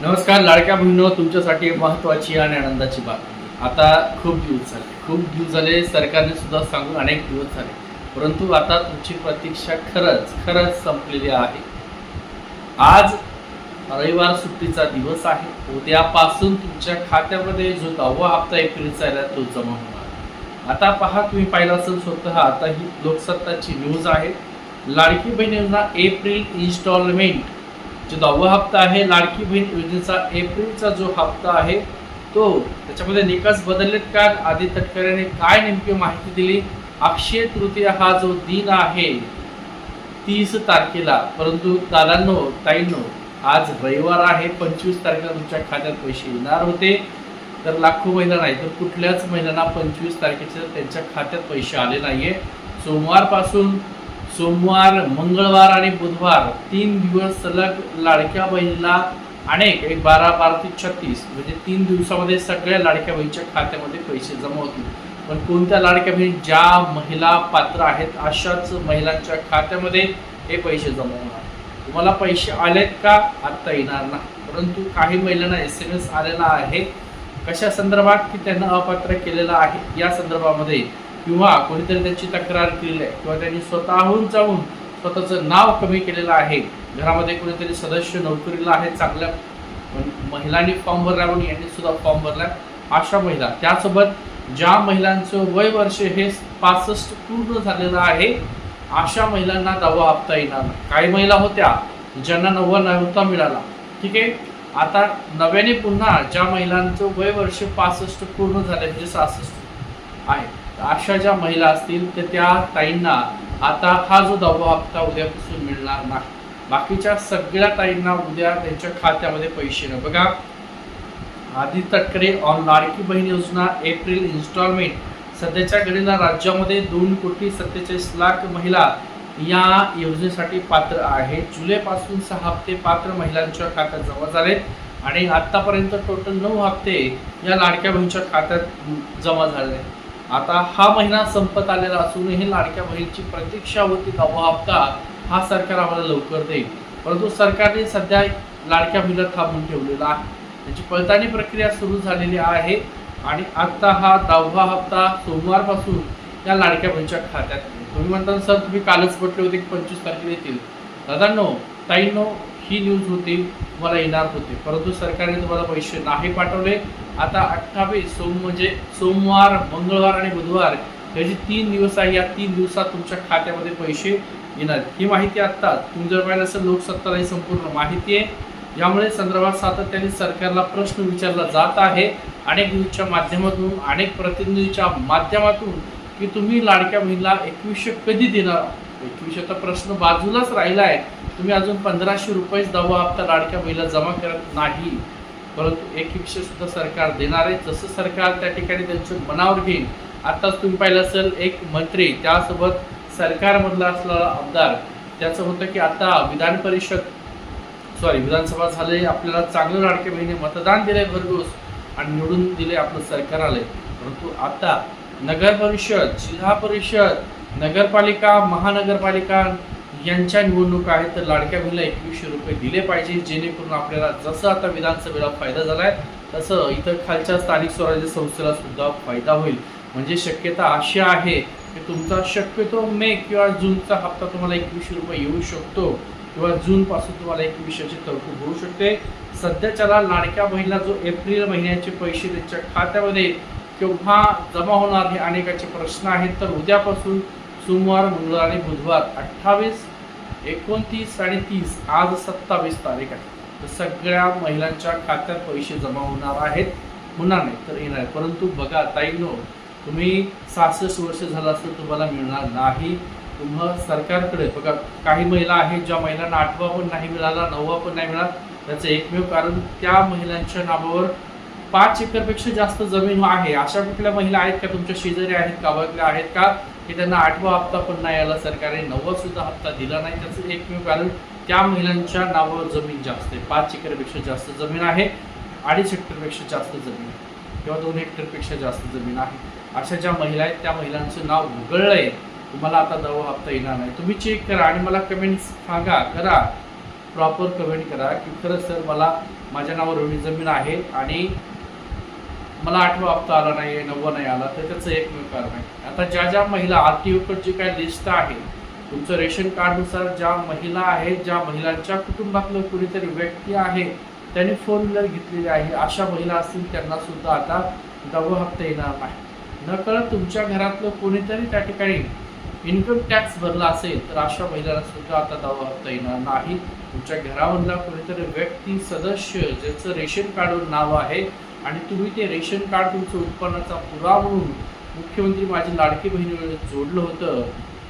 नमस्कार लाडक्या बहिणीनो तुमच्यासाठी महत्त्वाची आणि आनंदाची बातमी. आता खूप दिवस झाले. खूप दिवस झाले सरकारने सुद्धा सांगून अनेक दिवस झाले. परंतु आता तुमची प्रतीक्षा खरंच खरंच संपलेली आहे. आज रविवार सुट्टीचा दिवस आहे. उद्यापासून तुमच्या खात्यामध्ये जो दहावा हप्ता एप्रिलचा आहे तो जमा होणार आता पहा तुम्ही पाहिलं असेल स्वतः आता ही लोकसत्ताची न्यूज आहे. लाडकी बहीण योजना एप्रिल इन्स्टॉलमेंट जो दहावा हप्ता आहे लाडकी बहीण योजनेचा एप्रिलचा जो हप्ता आहे तो त्याच्यामध्ये निकास बदललेत का? आधी तटकऱ्याने काय नेमकी माहिती दिली? अक्षय तृतीया हा जो दिन आहे तीस तारखेला. परंतु दादांनो ताईंनो आज रविवार आहे पंचवीस तारखेला तुमच्या खात्यात पैसे येणार होते. तर लाखो महिला नाही तर कुठल्याच महिलांना पंचवीस तारखेच्या त्यांच्या खात्यात पैसे आले नाहीये. सोमवारपासून सोमवार मंगळवार आणि बुधवार तीन दिवस सलग लाडक्या बहिणीला अनेक एक बारा बारा ते छत्तीस म्हणजे तीन दिवसामध्ये सगळ्या लाडक्या बहिणीच्या खात्यामध्ये पैसे जमा होतील. पण कोणत्या लाडक्या बहिणी ज्या महिला पात्र आहेत अशाच महिलांच्या खात्यामध्ये हे पैसे जमा होणार? तुम्हाला पैसे आलेत का? आत्ता येणार नाही. परंतु काही महिलांना एस एम एस आलेला आहे. कशा संदर्भात की त्यांना अपात्र केलेलं आहे? या संदर्भामध्ये किंवा कोणीतरी त्यांची तक्रार केलेली आहे किंवा त्यांनी स्वतःहून जाऊन स्वतःचं नाव कमी केलेलं आहे. घरामध्ये कोणीतरी सदस्य नोकरीला आहे चांगल्या महिलांनी फॉर्म भरला म्हणून यांनी सुद्धा फॉर्म भरला अशा महिला त्यासोबत ज्या महिलांचं वय वर्ष हे पासष्ट पूर्ण झालेलं आहे अशा महिलांना दावा हप्ता येणार नाही. काही महिला होत्या ज्यांना नववा नव्हता मिळाला. ठीक आहे? आता नव्याने पुन्हा ज्या महिलांचं वय वर्ष पासष्ट पूर्ण झाले म्हणजे सहासष्ट आहे. अशा ज्या महिला असतील तर त्या ताईंना आता हा जो दबाव हप्ता उद्यापासून मिळणार नाही. बाकीच्या सगळ्या ताईंना उद्या त्यांच्या खात्यामध्ये पैसे न बघा आधी तटकरे ऑन लाडकी बहीण योजना एप्रिल इन्स्टॉलमेंट सध्याच्या घडीला राज्यामध्ये दोन कोटी सत्तेचाळीस लाख महिला या योजनेसाठी पात्र आहेत. जुलैपासून सहा हप्ते पात्र महिलांच्या खात्यात जमा झालेत आणि आतापर्यंत टोटल नऊ हप्ते या लाडक्या बहिणीच्या खात्यात जमा झाले आहेत. आता हा महिना संपत आलेला असूनही लाडक्या बहिणीची प्रतीक्षा होती दहावा हप्ता हा सरकार आम्हाला लवकर देईल. परंतु सरकारने सध्या लाडक्या मुलं थांबून ठेवलेला आहे. त्याची पडताळणी प्रक्रिया सुरू झालेली आहे आणि आता हा दहावा हप्ता सोमवारपासून या लाडक्या बहिणीच्या खात्यात तुम्ही म्हणता सर तुम्ही कालच म्हटले होते की पंचवीस तारखेला येतील. दादांनो ताईंनो ही न्यूज होती तुम्हाला येणार होते. परंतु सरकारने तुम्हाला पैसे नाही पाठवले. आता अठ्ठावीस सोम म्हणजे सोमवार मंगळवार आणि बुधवार हे जे तीन दिवस आहे या तीन दिवसात तुमच्या खात्यामध्ये पैसे येणार. ही माहिती आत्ता तुमच्या जर पाहिलं असेल लोकसत्ताला ही संपूर्ण माहिती आहे. यामुळे संदर्भात सातत्याने सरकारला प्रश्न विचारला जात आहे. अनेक न्यूजच्या माध्यमातून अनेक प्रतिनिधीच्या माध्यमातून की तुम्ही लाडक्या बहिणीला एकवीसशे कधी देणार एकवीसशेचा प्रश्न बाजूलाच राहिला आहे. तुम्ही अजून पंधराशे रुपयेच दवा हप्ता लाडक्या बहिणीला जमा करत नाही. परंतु एकवीसशे सुद्धा सरकार देणार आहे. जसं सरकार त्या ठिकाणी त्यांचं मनावर घेईल आताच तुम्ही पाहिलं असेल एक मंत्री त्यासोबत सरकारमधला असलेला आमदार त्याचं होतं की आता विधान परिषद सॉरी विधानसभा झाले आपल्याला चांगलं लाडके महिने मतदान दिले भरघोस आणि निवडून दिले आपलं सरकार आले परंतु आता नगर परिषद जिल्हा परिषद नगरपालिका महानगरपालिका यांच्या निवडणुका आहेत तर लाडक्या बहिणीला एकवीसशे रुपये दिले पाहिजे जेणेकरून आपल्याला जसं आता विधानसभेला फायदा झालाय तसं इतर खालच्या स्थानिक स्वराज्य संस्थेला सुद्धा फायदा होईल. म्हणजे शक्यता अशी आहे की तुमचा शक्यतो मे किंवा जूनचा हप्ता तुम्हाला एकवीसशे रुपये येऊ शकतो किंवा जून पासून तुम्हाला एकवीसशेची तरतूद होऊ शकते. सध्याच्याला लाडक्या बहिणीला जो एप्रिल महिन्याचे पैसे त्यांच्या खात्यामध्ये केव्हा जमा होणार हे अनेकाचे प्रश्न आहेत. तर उद्यापासून सोमवार मंगळवार आणि बुधवार अठ्ठावीस एकोणतीस आणि तीस आज सत्तावीस तारीख आहे. तर सगळ्या महिलांच्या खात्यात पैसे जमा होणार आहेत. होणार नाही तर येणार परंतु बघा ताईनो तुम्ही सहासष्ट वर्ष झालं असेल तुम्हाला मिळणार नाही. तुम्हा सरकारकडे बघा काही महिला आहेत ज्या महिलांना आठवा पण नाही मिळाला नववा पण नाही मिळाला. त्याचं एकमेव कारण त्या महिलांच्या नावावर पाच एकरपेक्षा जास्त जमीन आहे. अशा कुठल्या महिला आहेत का? तुमच्या शेजारी आहेत गावातल्या आहेत का? की त्यांना आठवा हप्ता पण नाही आला. सरकारने नववासुद्धा हप्ता दिला नाही. त्याचं एकमेव कारण त्या महिलांच्या नावावर जमीन जास्त आहे. पाच एकरपेक्षा जास्त जमीन आहे. अडीच हेक्टरपेक्षा जास्त जमीन आहे. किंवा दोन हेक्टरपेक्षा जास्त जमीन आहे. अशा ज्या महिला आहेत त्या महिलांचं नाव उघडलं आहे. तुम्हाला आता दवा हप्ता येणार नाही. तुम्ही चेक करा आणि मला कमेंट्स सांगा करा. प्रॉपर कमेंट करा की खरंच सर मला माझ्या नावावर एवढी जमीन आहे आणि मला आठवा हप्ता आला नाही आहे नववा नाही आला तर त्याचं एकमेव कारण आहे. आता ज्या ज्या महिला आर टी ओकडे जी काय लिस्ट आहे तुमचं रेशन कार्डनुसार ज्या महिला आहेत ज्या महिलांच्या कुटुंबातलं कुणीतरी व्यक्ती आहे त्यांनी फोर व्हीलर घेतलेली आहे. अशा महिला असतील त्यांना सुद्धा आता दहावा हप्ता येणार नाही. नकळत तुमच्या घरातलं कोणीतरी त्या ठिकाणी इन्कम टॅक्स भरला असेल तर अशा महिलांना सुद्धा आता दवा हप्ता येणार नाही. तुमच्या घरामधला कोणीतरी व्यक्ती सदस्य ज्याचं रेशन कार्डवर नाव आहे आणि तुम्ही ते रेशन कार्ड तुमचं उत्पन्नाचा पुरावा म्हणून मुख्यमंत्री माझी लाडकी बहिणीवर जोडलं होतं.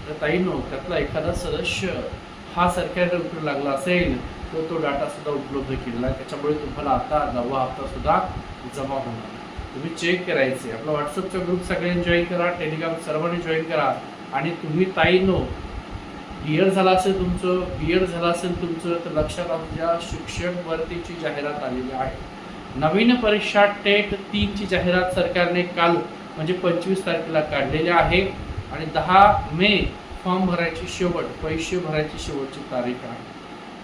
तर ताईनो त्यातला एखादा सदस्य हा सरकारी उपयोग लागला असेल तर तो डाटा सुद्धा उपलब्ध केलेला आहे. त्याच्यामुळे तुम्हाला आता नववा हप्तासुद्धा जमा होणार तुम्ही चेक करायचे. आपला व्हॉट्सअपचा ग्रुप सगळ्यांनी जॉईन करा टेलिग्राम सर्वांनी जॉईन करा. आणि तुम्ही ताईनो बी एड झालं असेल तुमचं बी एड झालं असेल तुमचं तर लक्षात आमच्या द्या शिक्षक भरतीची जाहिरात आलेली आहे. नवीन परीक्षा टेट तीनची जाहिरात सरकारने काल म्हणजे पंचवीस तारखेला काढलेली आहे. आणि दहा मे फॉर्म भरायची शेवट पैसे भरायची शेवटची तारीख आहे.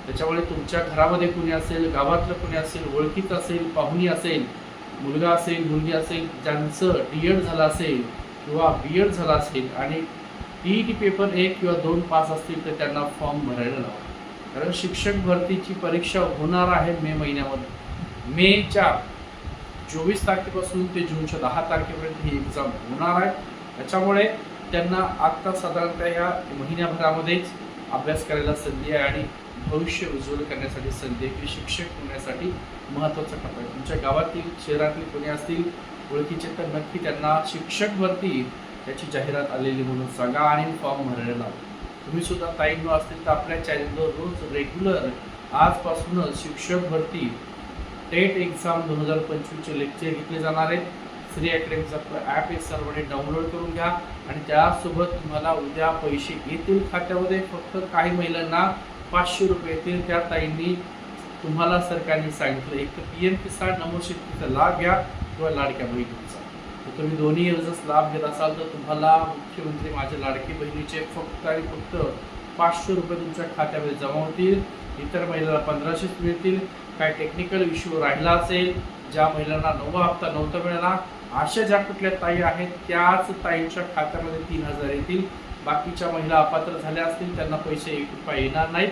त्याच्यामुळे तुमच्या घरामध्ये कुणी असेल गावातलं कुणी असेल ओळखीचं असेल पाहुणी असेल मुलगा असेल मुलगी असेल ज्यांचं डी एड झालं असेल किंवा बी एड झालं असेल आणि टी ई टी पेपर एक किंवा दोन पास असतील तर त्यांना फॉर्म भरायला लावा. कारण शिक्षक भरतीची परीक्षा होणार आहे मे महिन्यामध्ये. मेच्या चोवीस तारखेपासून ते जूनच्या दहा तारखेपर्यंत ही एक्झाम होणार आहे. त्याच्यामुळे त्यांना आत्ता साधारणतः या महिन्याभरामध्येच अभ्यास करायला संधी आहे आणि भविष्य उज्ज्वल करण्यासाठी संधी आहे. की शिक्षक होण्यासाठी महत्त्वाचा टप्पा आहे. तुमच्या गावातील शहरातील कोणी असतील ओळखीचे तर नक्की त्यांना शिक्षक भरती त्याची जाहिरात आलेली म्हणून सांगा आणि फॉर्म भरायला लावा. तुम्ही सुद्धा ताईंनो असतील तर आपल्या चॅनलवर रोज रेग्युलर आजपासूनच शिक्षक भरती टेट एक्झाम दोन हजार पंचवीसचे लेक्चर घेतले जाणार आहेत. श्री अकॅडमीचं आपलं ॲप आहे सर्वांनी डाउनलोड करून घ्या. आणि त्यासोबत तुम्हाला उद्या पैसे येतील खात्यामध्ये. फक्त काही महिलांना पाचशे रुपये येतील. त्या ताईंनी तुम्हाला सरकारने सांगितलं. एक तर पी एम किसान नमो शेतीचा लाभ घ्या किंवा लाडक्या बहिणीचा. तर तुम्ही दोन्ही योजनेस लाभ घेत असाल तर तुम्हाला मुख्यमंत्री माझ्या लाडकी बहिणीचे फक्त आणि फक्त पाचशे रुपये तुमच्या खात्यामध्ये जमा होतील. इतर महिलांना पंधराशेच मिळतील. काय टेक्निकल इश्यू राहिला असेल ज्या महिलांना नववा हप्ता नव्हता मिळाला अशा ज्या कुठल्या ताई आहेत त्याच ताईंच्या खात्यामध्ये तीन हजार येतील. बाकीच्या महिला अपात्र झाल्या असतील त्यांना पैसे एक रुपया येणार नाहीत.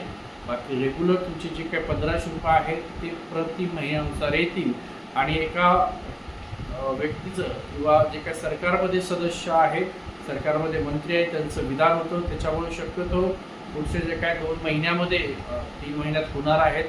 बाकी रेग्युलर तुमचे जे काही पंधराशे रुपये आहेत ते प्रति महिन्यानुसार येतील. आणि एका व्यक्तीचं किंवा जे काही सरकारमध्ये सदस्य आहेत सरकारमध्ये मंत्री आहेत त्यांचं विधान होतं त्याच्यामुळे शक्यतो पुढचे जे काय दोन महिन्यामध्ये तीन महिन्यात होणार आहेत.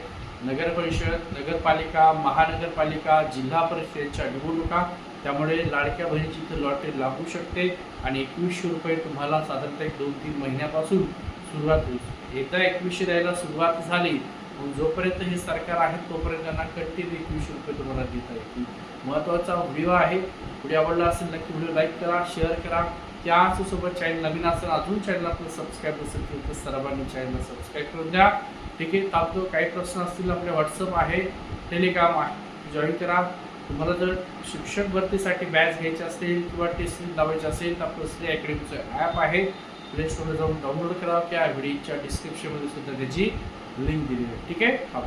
नगर परिषद नगरपालिका महानगरपालिका जिल्हा परिषदेच्या निवडणुका त्यामुळे लाडक्या बहिणीची तर लॉटरी लागू शकते आणि एकवीसशे रुपये तुम्हाला साधारणतः एक दोन तीन महिन्यापासून सुरुवात होईल. एकदा एकवीसशे द्यायला सुरुवात झाली मग जोपर्यंत हे सरकार आहे तोपर्यंत त्यांना कंटिन्यू एकवीसशे रुपये तुम्हाला देता येतील. महत्त्वाचा व्हिडिओ आहे. व्हिडिओ आवडला असेल नक्की व्हिडिओ लाईक करा शेअर करा. त्याचसोबत चॅनल नवीन असेल अजून चॅनलला आपलं सबस्क्राईब नसेल तर सर्वांनी चॅनलला सबस्क्राईब करून द्या. ठीक आहे ताबडतोब काही प्रश्न असतील आपले व्हॉट्सअप आहे टेलिग्राम आहे. जॉईन करा. तुम्हाला जर शिक्षक भरतीसाठी बॅच घ्यायची असेल किंवा टेस्ट लावायची असेल तर आपलं श्री अकॅडमीचं ॲप आहे. प्ले स्टोरला जाऊन डाउनलोड करा. किंवा व्हिडिओच्या डिस्क्रिप्शनमध्ये सुद्धा त्याची लिंक दिली आहे. ठीक आहे? हा.